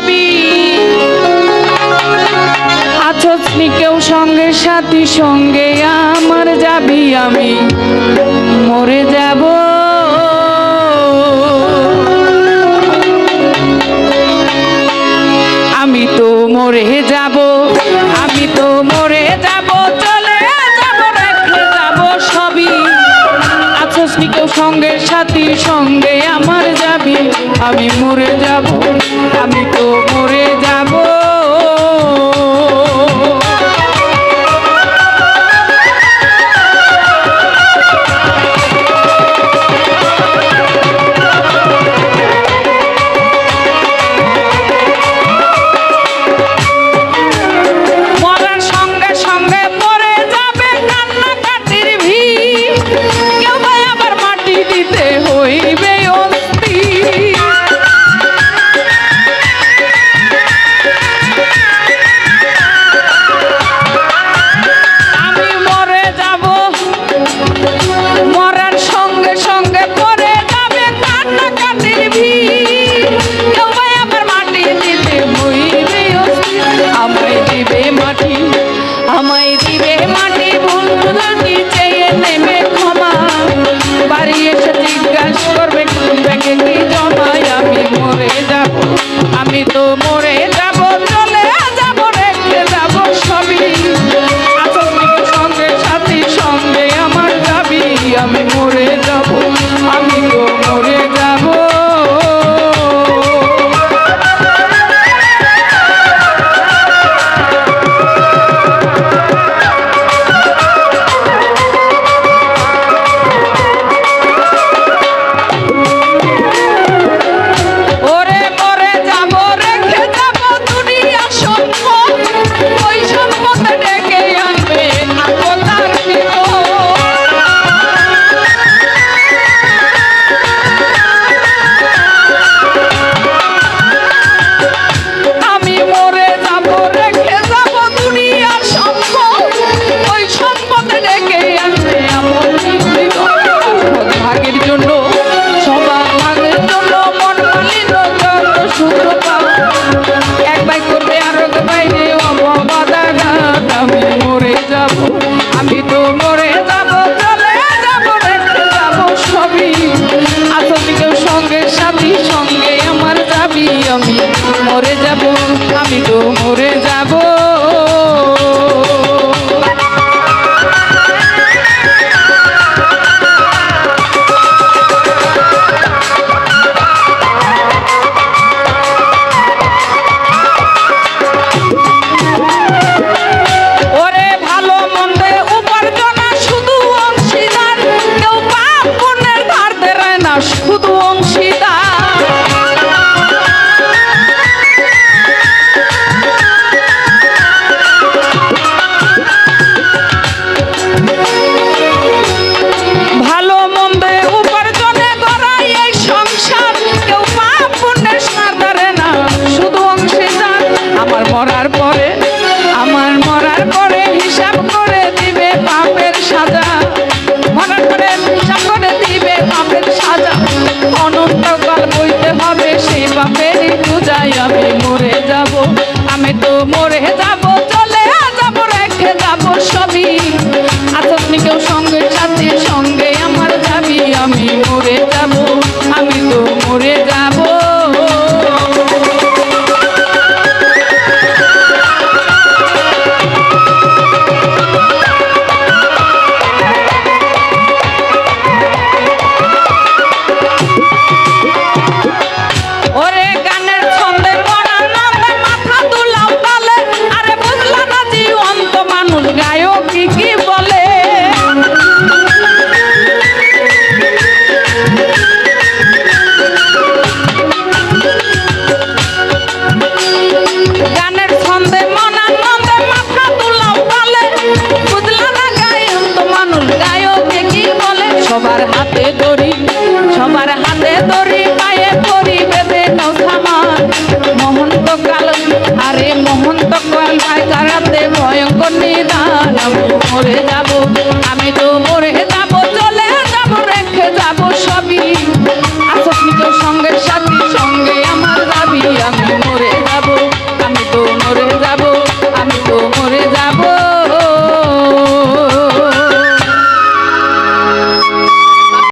পাবি আছোসনি কেউ সঙ্গে, সাথী সঙ্গে আমার যাবি আমি। মরে যাব। আমি তো মরে যাব, আমি তো মরে যাব, চলে যাব, রেখে যাব সবই। আছোসনি কেউ সঙ্গে সাথী সঙ্গে আমার যাবি? আমি মরে যাব আমি তো মরে মোরে পরে আমার মরার পরে হিসাব করে দিবে পাপের সাজা। মরার পরে হিসাব করে দিবে পাপের সাজা। অনন্তকাল বই রে তোর